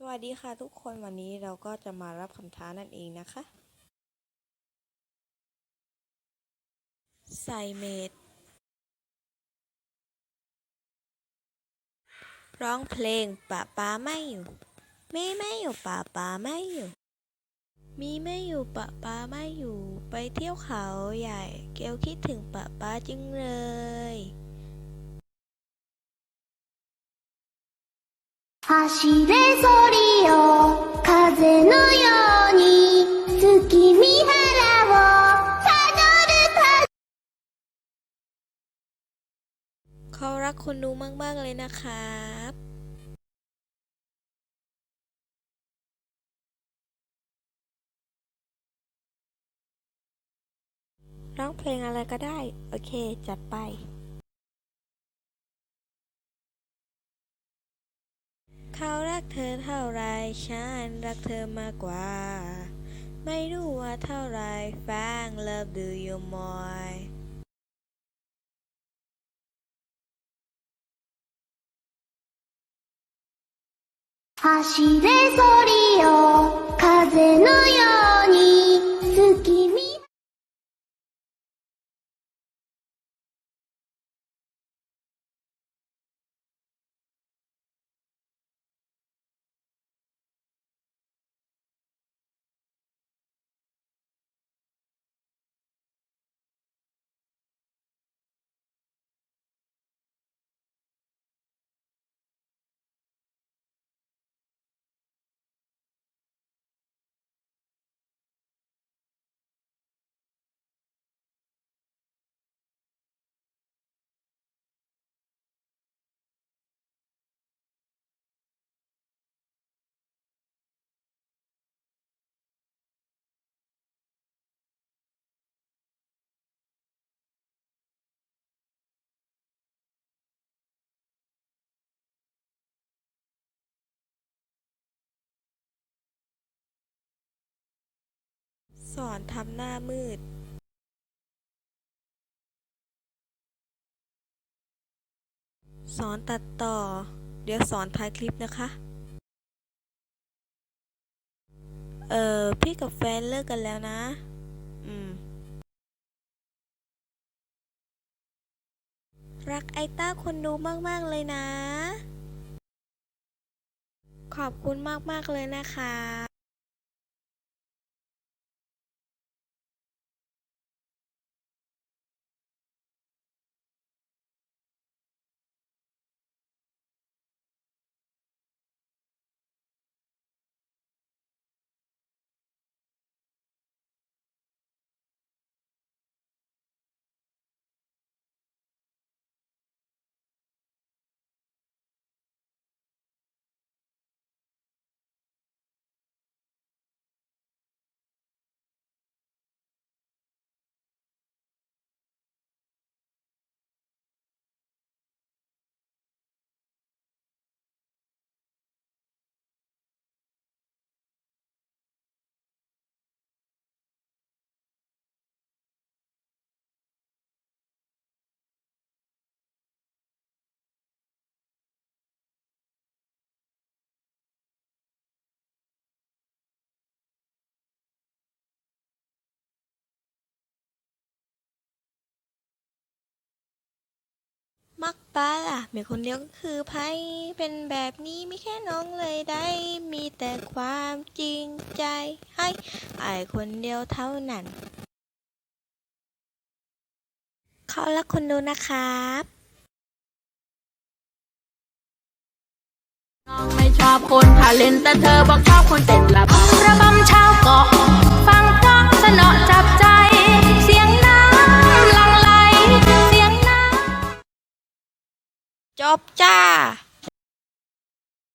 สวัสดีค่ะทุกคนวันนี้เราก็จะมารับคำท้านั่นเองนะคะใส่เมดร้องเพลงป่าป้าไม่อยู่มีไม่อยู่ป่าป้าไม่อยู่ มีไม่อยู่ป่าป้าไม่อยู่ ไปเที่ยวเขาใหญ่ เกลคิดถึงป่าป้าจริงเลย 走れソリよ風のように月見原をたどるた เขารักคนดูมาก ๆ เลยนะครับ ร้องเพลงอะไรก็ได้ โอเค จัดไป เขารักเธอเท่าไร ฉันรักเธอมากกว่า ไม่รู้ว่าเท่าไรฟัง love do you more 走れソリよ風のように 」 สอนทำหน้ามืดสอนตัดต่อ เดี๋ยวสอนท้ายคลิปนะคะ เออพี่กับแฟนเลิกกันแล้วนะ อืม รักไอต้าคนดูมาก ๆ เลยนะ ขอบคุณมาก ๆ เลยนะคะ มักป้าล่ะเมียคนเดียวก็คือไพ่เป็นแบบนี้ไม่แค่น้องเลยได้ มีแต่ความจริงใจให้ไอยคนเดียวเท่านั้นเขารักคนดูนะครับน้องไม่ชอบคนทาเลนแต่เธอบอกชอบคนเต้นระบำระบำชาวเกาะฟังเพราะสนอ บจ้า